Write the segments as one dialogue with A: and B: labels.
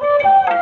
A: Thank you.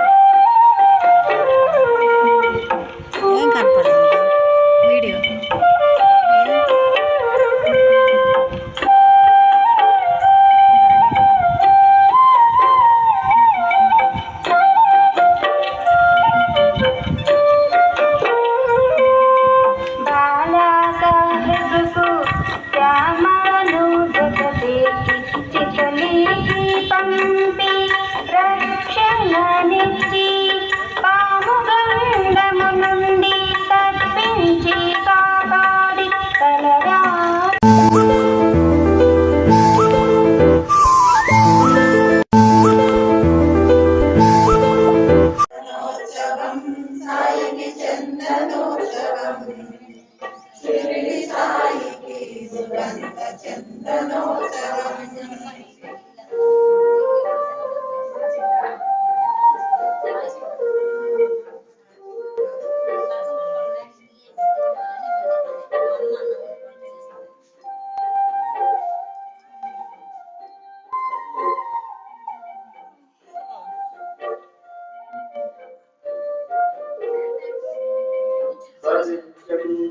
A: Gracias.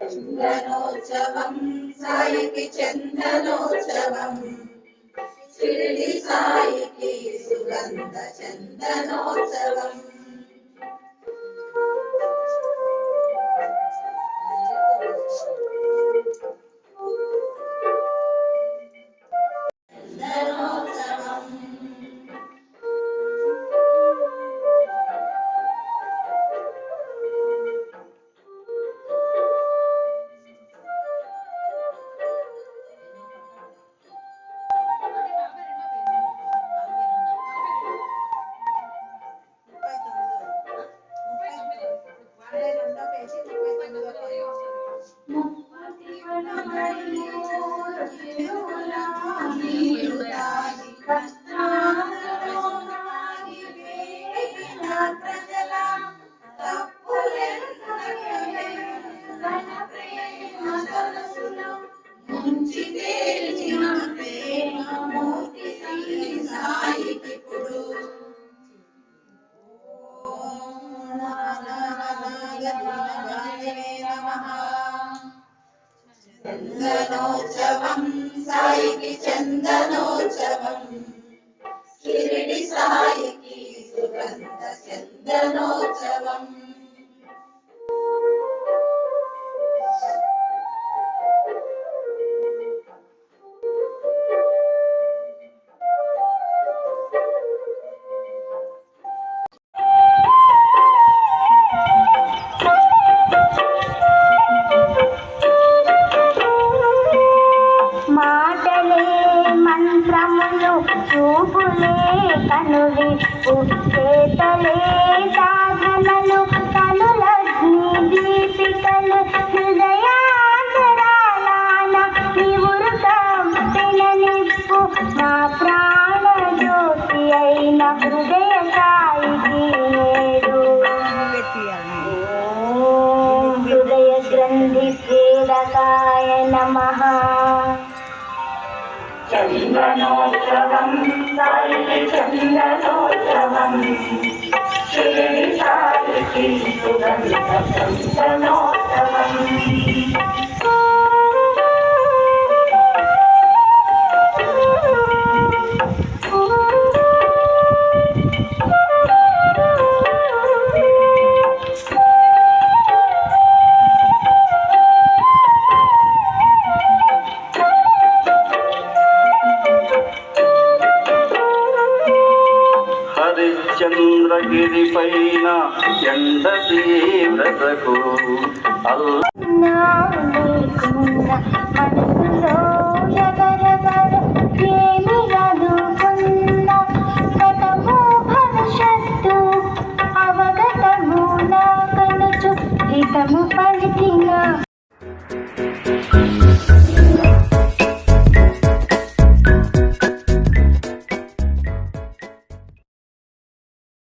A: चन्दनोत्सवं सायिके चन्दनोत्सवम् Shirdi सायिके सुगन्धचन्दनोत्सवम् चंदनोचव Sai की चन्दनोत्सवं सायिकि साई की
B: सायिकि सुगन्धचन्दनोत्सवम्। చూపులే కనువిప్పు చేతలే సాధనలు కనులగ్ని దీపికలు హృదయాంతరాలాన నివురుకం నిప్పు మా ప్రాణ జ్యోతి అయిన హృదయ సాయికి హృదయ గ్రంథి ప్రేరకాయ నమః.
A: చందనోత్సవం సాయికి చందనోత్సవం శ్రీ సాయికి సుగంధ చందనోత్సవం
C: హరిశ్చంద్రగిరి పైన ఎండ తీవ్రతకు అల్లా
B: మనసులో